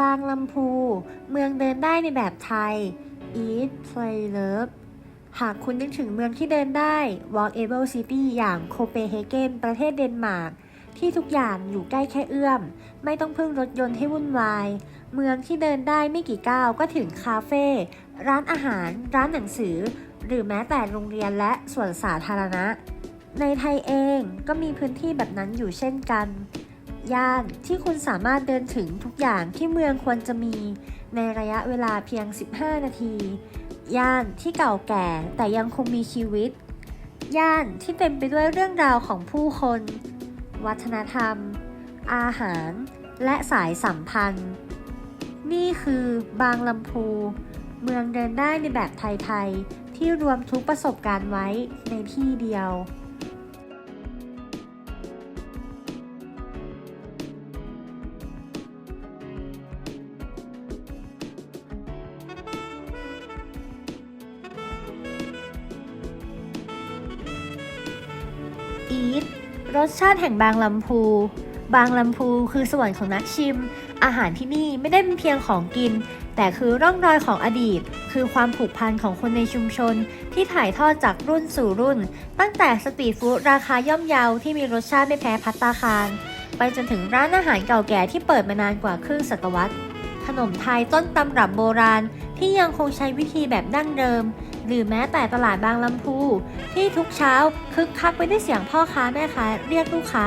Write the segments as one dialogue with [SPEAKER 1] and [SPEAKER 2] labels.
[SPEAKER 1] บางลำพู เมืองเดินได้ในแบบไทย Eat Play Love หากคุณนึกถึงเมืองที่เดินได้ Walkable City อย่างโคเปนเฮเกนประเทศเดนมาร์กที่ทุกอย่างอยู่ใกล้แค่เอื้อม ไม่ต้องพึ่งรถยนต์ให้วุ่นวาย เมืองที่เดินได้ไม่กี่ก้าวก็ถึงคาเฟ่ ร้านอาหาร ร้านหนังสือ หรือแม้แต่โรงเรียนและสวนสาธารณะ ในไทยเองก็มีพื้นที่แบบนั้นอยู่เช่นกัน ย่านที่คุณสามารถเดินถึงทุกอย่างที่เมืองควรจะมีในระยะเวลาเพียง 15 นาที ย่านที่เก่าแก่แต่ยังคงมีชีวิต ย่านที่เต็มไปด้วยเรื่องราวของผู้คน วัฒนธรรม อาหาร และสายสัมพันธ์ นี่คือบางลำพู เมืองเดินได้ในแบบไทย ๆ ที่รวมทุกประสบการณ์ไว้ในที่เดียว รสชาติแห่งบางลำพู บางลำพูคือสวรรค์ของนักชิม อาหารที่นี่ไม่ได้เป็นเพียงของกิน แต่คือร่องรอยของอดีต คือความผูกพันของคนในชุมชน ที่ถ่ายทอดจากรุ่นสู่รุ่น ตั้งแต่สตรีทฟู้ดราคาย่อมเยาที่มีรสชาติไม่แพ้พัตตาคาร ไปจนถึงร้านอาหารเก่าแก่ที่เปิดมานานกว่าครึ่งศตวรรษ ขนมไทยต้นตำรับโบราณที่ยังคงใช้วิธีแบบดั้งเดิม หรือแม้แต่ตลาดบางลำพู ที่ทุกเช้าคึกคักไปด้วยเสียงพ่อค้าแม่ค้าเรียกลูกค้า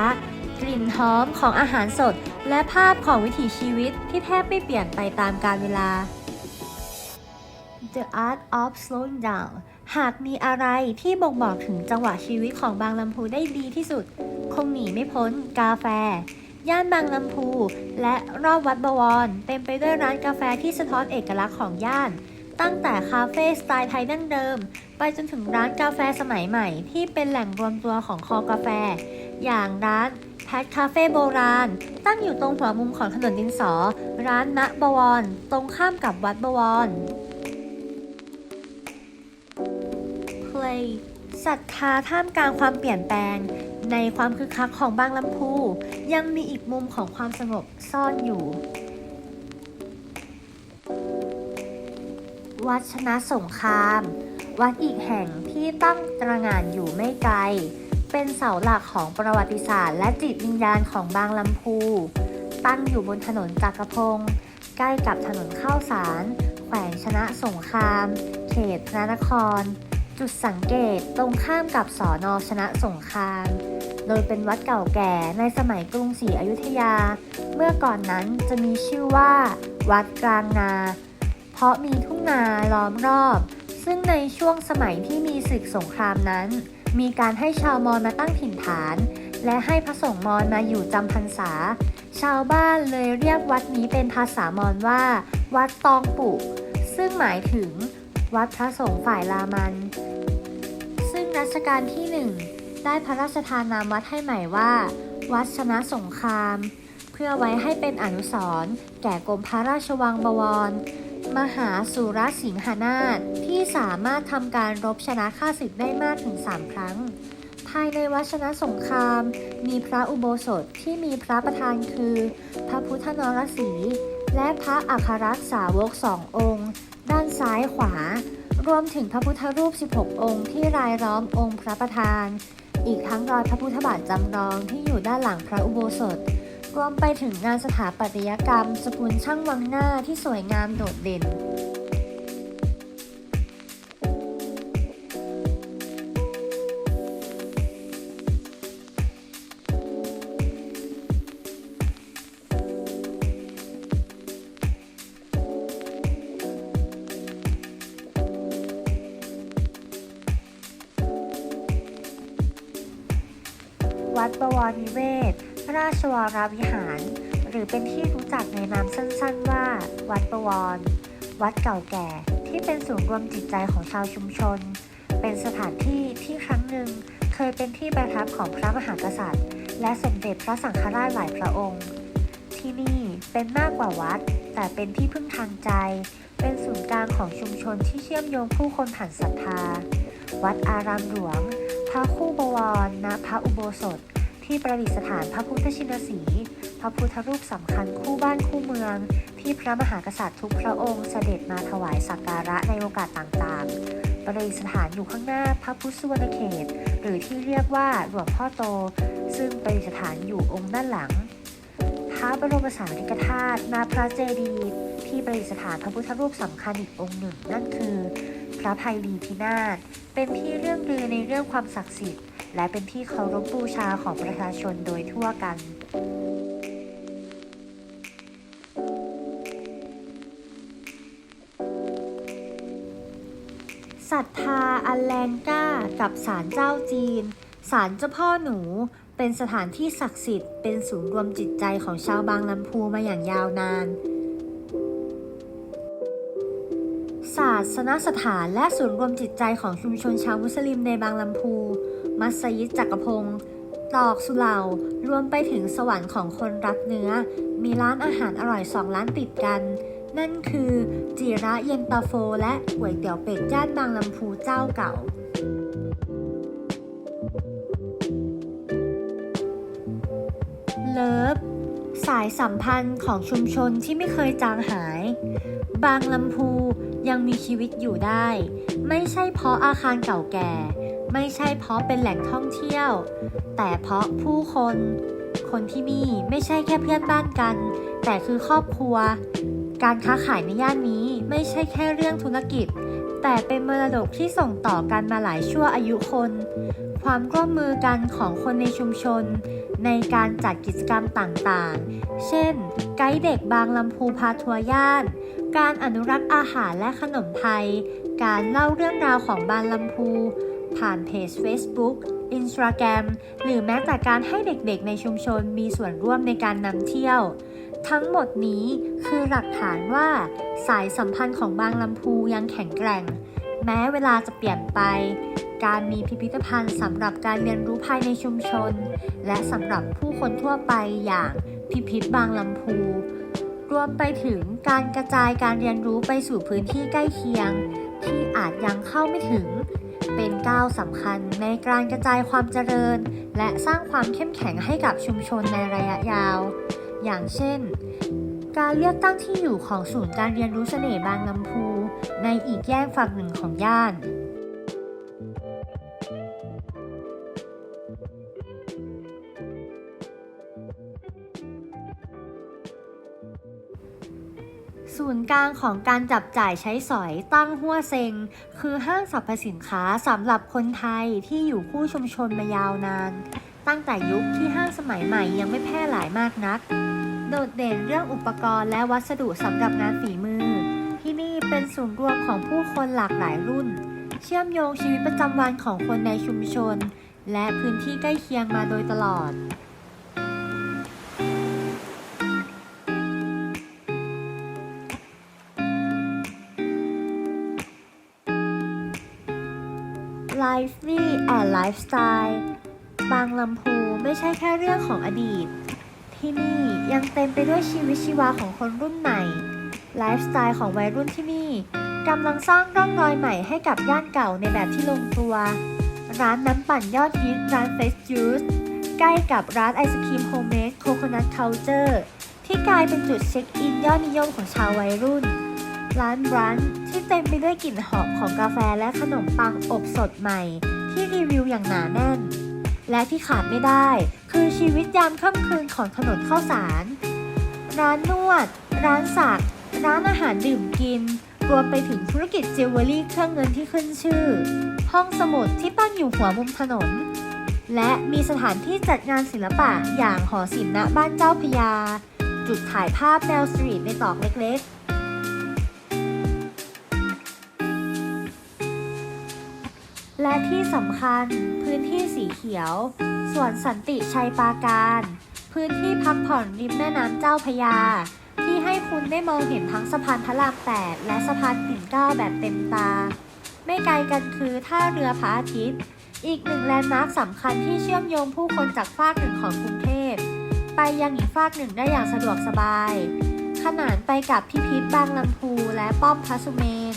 [SPEAKER 1] กลิ่นหอมของอาหารสด และภาพของวิถีชีวิตที่แทบไม่เปลี่ยนไปตามกาลเวลา The Art of Slowing Down หากมีอะไรที่บ่งบอกถึงจังหวะชีวิตของบางลำพูได้ดีที่สุด คงหนีไม่พ้นกาแฟ ย่านบางลำพู และรอบวัดบวรเต็มไปด้วยร้านกาแฟที่สะท้อนเอกลักษณ์ของย่าน ตั้งแต่คาเฟ่สไตล์ไทยดั้งเดิม ไปจนถึงร้านกาแฟสมัยใหม่ ที่เป็นแหล่งรวมตัวของคอกาแฟ อย่างร้านแพทคาเฟ่โบราณ ตั้งอยู่ตรงหัวมุมของถนนดินสอ ร้านณบวร ตรงข้ามกับวัดบวร Play ศรัทธาท่ามกลางความเปลี่ยนแปลง ในความคึกคักของบางลำพู ยังมีอีกมุมของความสงบซ่อนอยู่ วัดชนะสงคราม วัดอีกแห่งที่ตั้งตระหง่านอยู่ไม่ไกล เป็นเสาหลักของประวัติศาสตร์ และจิตวิญญาณของบางลำพู ตั้งอยู่บนถนนจักรพงศ์ใกล้กับถนนข้าวสารแขวงชนะสงคราม เขตพระนคร จุดสังเกตตรงข้ามกับสอนอชนะสงคราม โดยเป็นวัดเก่าแก่ในสมัยกรุงศรีอยุธยา เมื่อก่อนนั้นจะมีชื่อว่า วัดกลางนา ราะมีทุ่งนาล้อมรอบ ซึ่งในช่วงสมัยที่มีศึกสงครามนั้น มีการให้ชาวมอญมาตั้งถิ่นฐาน และให้พระสงฆ์มอญมาอยู่จำพรรษา ชาวบ้านเลยเรียกวัดนี้เป็นภาษามอญว่า วัดตองปุซึ่งหมายถึง วัดพระสงฆ์ฝ่ายรามัน ซึ่งรัชกาลที่หนึ่งได้พระราชทานนามวัดให้ใหม่ว่า วัดชนะสงคราม เพื่อไว้ให้เป็นอนุสรณ์แก่กรมพระราชวังบวร มหาสุรสิงหนาถที่สามารถทำการรบชนะข้าศึกได้มากถึง 3 ครั้ง ภายในวัชนะสงคราม มีพระอุโบสถที่มีพระประธานคือ พระพุทธนรสี และพระอัครสาวกสององค์ ด้านซ้ายขวา รวมถึงพระพุทธรูป 16 องค์ที่รายล้อมองค์พระประธาน อีกทั้งรอยพระพุทธบาทจำลองที่อยู่ด้านหลังพระอุโบสถ รวมไปถึงงานสถาปัตยกรรม สกุลช่างวังหน้าที่สวยงามโดดเด่นวัดบวรนิเวศ ราชวรวิหาร หรือเป็นที่รู้จักในนามสั้นๆว่า วัดบวร วัดเก่าแก่ที่เป็นศูนย์รวมจิตใจของชาวชุมชน เป็นสถานที่ที่ครั้งหนึ่งเคยเป็นที่ประทับของพระมหากษัตริย์ และสมเด็จพระสังฆราชหลายพระองค์ ที่นี่เป็นมากกว่าวัด แต่เป็นที่พึ่งทางใจ เป็นศูนย์กลางของชุมชนที่เชื่อมโยงผู้คนผ่านศรัทธา วัดอารามหลวงพระคู่บวรณพระอุโบสถ ที่ประดิษฐานพระพุทธชินสีห์พระพุทธรูปสำคัญคู่บ้านคู่เมือง ที่พระมหากษัตริย์ทุกพระองค์เสด็จมาถวายสักการะในโอกาสต่างๆ ประดิษฐานอยู่ข้างหน้าพระพุทธสุวรรณเขต หรือที่เรียกว่าหลวงพ่อโต ซึ่งประดิษฐานอยู่องค์ด้านหลัง พระบรมสารีริกธาตุณพระเจดีย์ที่ประดิษฐานพระพุทธรูปสำคัญอีกองค์หนึ่งนั่นคือ พระภัยรีพินาศเป็นที่เรื่องลือในเรื่องความศักดิ์สิทธิ์ และเป็นที่เคารพบูชาของประชาชนโดยทั่วกันศรัทธาอันแรงกล้ากับศาลเจ้าจีน ศาลเจ้าพ่อหนู เป็นสถานที่ศักดิ์สิทธิ์ เป็นศูนย์รวมจิตใจของชาวบางลำพูมาอย่างยาวนาน ศาสนสถานและศูนย์รวมจิตใจของชุมชนชาวมุสลิมในบางลำพู มัสยิดจักรพงศ์ตอกสุเหร่ารวมไปถึงสวรรค์ของคนรักเนื้อ มีร้านอาหารอร่อยสองร้านติดกัน นั่นคือจิระเย็นตาโฟ และก๋วยเตี๋ยวเป็ดย่านบางลำพูเจ้าเก่า เลิฟสายสัมพันธ์ของชุมชนที่ไม่เคยจางหาย บางลำพูยังมีชีวิตอยู่ได้ ไม่ใช่เพราะอาคารเก่าแก่ ไม่ใช่เพราะเป็นแหล่งท่องเที่ยว แต่เพราะผู้คน คนที่นี่ไม่ใช่แค่เพื่อนบ้านกัน แต่คือครอบครัว การค้าขายในย่านนี้ไม่ใช่แค่เรื่องธุรกิจ แต่เป็นมรดกที่ส่งต่อกันมาหลายชั่วอายุคน ความร่วมมือกันของคนในชุมชน ในการจัดกิจกรรมต่างๆ เช่น ไกด์เด็กบางลำพูพาทัวร์ย่าน การอนุรักษ์อาหารและขนมไทย การเล่าเรื่องราวของบางลำพู ผ่านเพจ Facebook Instagram หรือแม้แต่การให้เด็กๆในชุมชนมีส่วนร่วมในการนำเที่ยว ทั้งหมดนี้คือหลักฐานว่าสายสัมพันธ์ของบางลำพูยังแข็งแกร่ง แม้เวลาจะเปลี่ยนไป การมีพิพิธภัณฑ์สำหรับการเรียนรู้ภายในชุมชน และสำหรับผู้คนทั่วไปอย่างพิพิธบางลำพู รวมไปถึงการกระจายการเรียนรู้ไปสู่พื้นที่ใกล้เคียง ที่อาจยังเข้าไม่ถึง เป็นก้าวสำคัญในการกระจายความเจริญ และสร้างความเข้มแข็งให้กับชุมชนในระยะยาว อย่างเช่น การเลือกตั้งที่อยู่ของศูนย์การเรียนรู้เสน่ห์บางลำพู ในอีกแยกฝั่งหนึ่งของย่าน ศูนย์กลางของการจับจ่ายใช้สอยตั้งหัวเซ็งคือห้างสรรพสินค้าสำหรับคนไทยที่อยู่คู่ชุมชนมายาวนาน ตั้งแต่ยุคที่ห้างสมัยใหม่ยังไม่แพร่หลายมากนัก โดดเด่นเรื่องอุปกรณ์และวัสดุสำหรับงานฝีมือ ที่นี่เป็นศูนย์รวมของผู้คนหลากหลายรุ่น เชื่อมโยงชีวิตประจำวันของคนในชุมชน และพื้นที่ใกล้เคียงมาโดยตลอด Lively and Lifestyle บางลำพูไม่ใช่แค่เรื่องของอดีต ที่นี่ยังเต็มไปด้วยชีวิตชีวาของคนรุ่นใหม่ไลฟ์สไตล์ของวัยรุ่นที่นี่กำลังสร้างร่องรอยใหม่ให้กับย่านเก่าในแบบที่ลงตัว ร้านน้ำปั่นยอดฮิตร้านเฟสจูสใกล้กับร้านไอศครีมโฮมเมดโคโคนัทเคาน์เจอร์ที่กลายเป็นจุดเช็คอินยอดนิยมของชาววัยรุ่น ร้านบรันช์ที่เต็มไปด้วยกลิ่นหอมของกาแฟและขนมปังอบสดใหม่ ที่รีวิวอย่างหนาแน่น และที่ขาดไม่ได้ คือชีวิตยามค่ำคืนของถนนข้าวสาร ร้านนวด ร้านสักร้านอาหารดื่มกิน รวมไปถึงธุรกิจจิวเวลรี่เครื่องเงินที่ขึ้นชื่อ ห้องสมุดที่ตั้งอยู่หัวมุมถนน และมีสถานที่จัดงานศิลปะอย่างหอศิลป์ณบ้านเจ้าพยา จุดถ่ายภาพแนวสตรีทในตอกเล็กๆ และที่สำคัญพื้นที่สีเขียวสวนสันติชัยปาการ พื้นที่พักผ่อนริมแม่น้ำเจ้าพยา ที่ให้คุณได้มองเห็นทั้งสะพานพระราม8และสะพานปิ่นเกล้าแบบเต็มตา ไม่ไกลกันคือท่าเรือพระอาทิตย์ อีกหนึ่งแลนด์มาร์คสำคัญที่เชื่อมโยงผู้คนจากฝากหนึ่งของกรุงเทพไปยังอีกฝากหนึ่งได้อย่างสะดวกสบาย ขนานไปกับพิพิธบางลำพูและป้อมพระสุเมน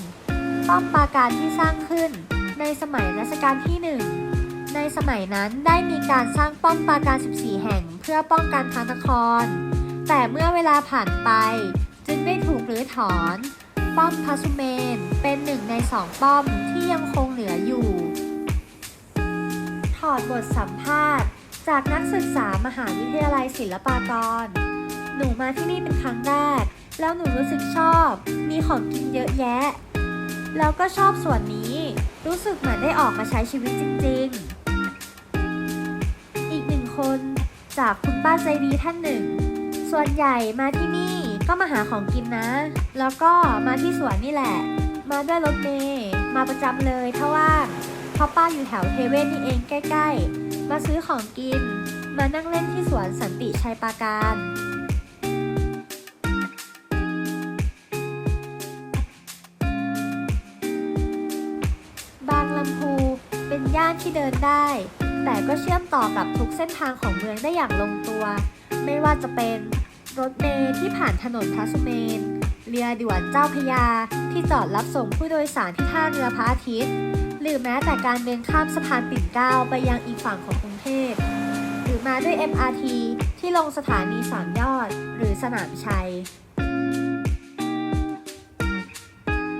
[SPEAKER 1] ป้อมปราการที่สร้างขึ้น ในสมัยรัชกาลที่หนึ่งในสมัยนั้นได้มีการสร้างป้อมปราการ 14 แห่งเพื่อป้องกันพระนคร แต่เมื่อเวลาผ่านไปจึงได้ถูกรื้อถอน ป้อมพาสุเมนเป็นหนึ่งในสองป้อมที่ยังคงเหลืออยู่ ถอดบทสัมภาษณ์ จากนักศึกษามหาวิทยาลัยศิลปากร หนูมาที่นี่เป็นครั้งแรก แล้วหนูรู้สึกชอบ มีของกินเยอะแยะ แล้วก็ชอบส่วนนี้ รู้สึกเหมือนได้ออกมาใช้ชีวิตจริง ๆ อีกหนึ่งคนจากคุณป้าใจดีท่านหนึ่ง ส่วนใหญ่มาที่นี่ก็มาหาของกินนะ แล้วก็มาที่สวนนี่แหละ มาด้วยรถเมย์มาประจำเลยถ้าว่างเพราะป้าอยู่แถวเทเว่นนี่เองใกล้ ๆ มาซื้อของกิน มานั่งเล่นที่สวนสันติชัยปราการ ที่เดินได้ แต่ก็เชื่อมต่อกับทุกเส้นทางของเมืองได้อย่างลงตัว ไม่ว่าจะเป็นรถเมล์ที่ผ่านถนนพระสุเมน เรือด่วนเจ้าพยา ที่จอดรับส่งผู้โดยสารที่ท่าเรือพระอาทิตย์ หรือแม้แต่การเดินข้ามสะพานปิ่นเกล้าไปยังอีกฝั่งของกรุงเทพ หรือมาด้วย MRT ที่ลงสถานีสามยอด หรือสนามชัย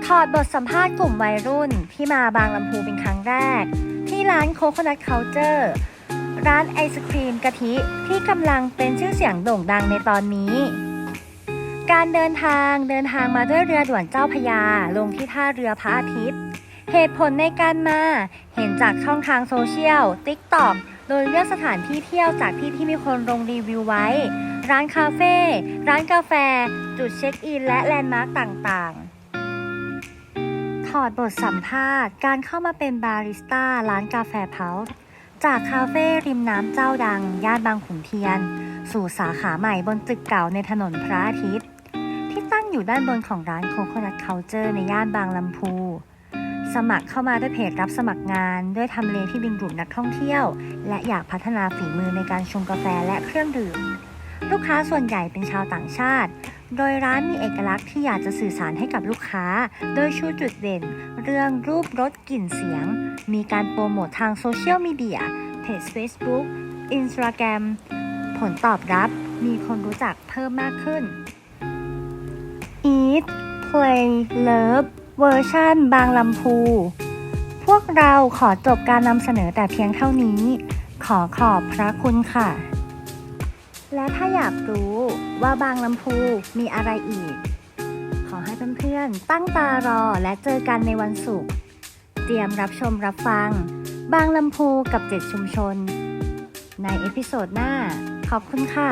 [SPEAKER 1] ถอดบทสัมภาษณ์กลุ่มวัยรุ่นที่มาบางลำพูเป็นครั้งแรก ที่ร้านโคโคนัทเคาน์เจอร์ร้านไอศครีมกะทิที่กำลังเป็นชื่อเสียงโด่งดังในตอนนี้ การเดินทางเดินทางมาด้วยเรือด่วนเจ้าพยา ลงที่ท่าเรือพระอาทิตย์ เหตุผลในการมา เห็นจากช่องทางโซเชียล TikTok โดยเลือกสถานที่เที่ยวจากที่ที่มีคนลงรีวิวไว้ ร้านคาเฟ่ร้านกาแฟ จุดเช็คอินและแลนด์มาร์กต่างๆ อดบทสัมภาษณ์ การเข้ามาเป็นบาริสต้าร้านกาแฟเพาจากคาเฟ่ริมน้ำเจ้าดัง ย่านบางขุนเทียน สู่สาขาใหม่บนตึกเก่าในถนนพระอาทิตย์ ที่ตั้งอยู่ด้านบนของร้านโคโคนัทเคาเจอร์ในย่านบางลำพู สมัครเข้ามาด้วยเพจรับสมัครงาน ด้วยทำเลที่ดึงดูดนักท่องเที่ยว และอยากพัฒนาฝีมือในการชงกาแฟและเครื่องดื่ม ลูกค้าส่วนใหญ่เป็นชาวต่างชาติ โดยร้านมีเอกลักษณ์ที่อยากจะสื่อสารให้กับลูกค้า โดยชูจุดเด่น เรื่องรูปรสกลิ่นเสียง มีการโปรโมททางโซเชียลมีเดีย เพจ Facebook Instagram ผลตอบรับมีคนรู้จักเพิ่มมากขึ้น Eat Play Love เวอร์ชันบางลำพู พวกเราขอจบการนำเสนอแต่เพียงเท่านี้ ขอขอบพระคุณค่ะ และถ้าอยากรู้ว่าบางลำพูมีอะไรอีก ขอให้เพื่อนๆตั้งตารอและเจอกันในวันศุกร์เตรียมรับชมรับฟัง บางลำพูกับเจ็ดชุมชน ในเอพิโซดหน้า ขอบคุณค่ะ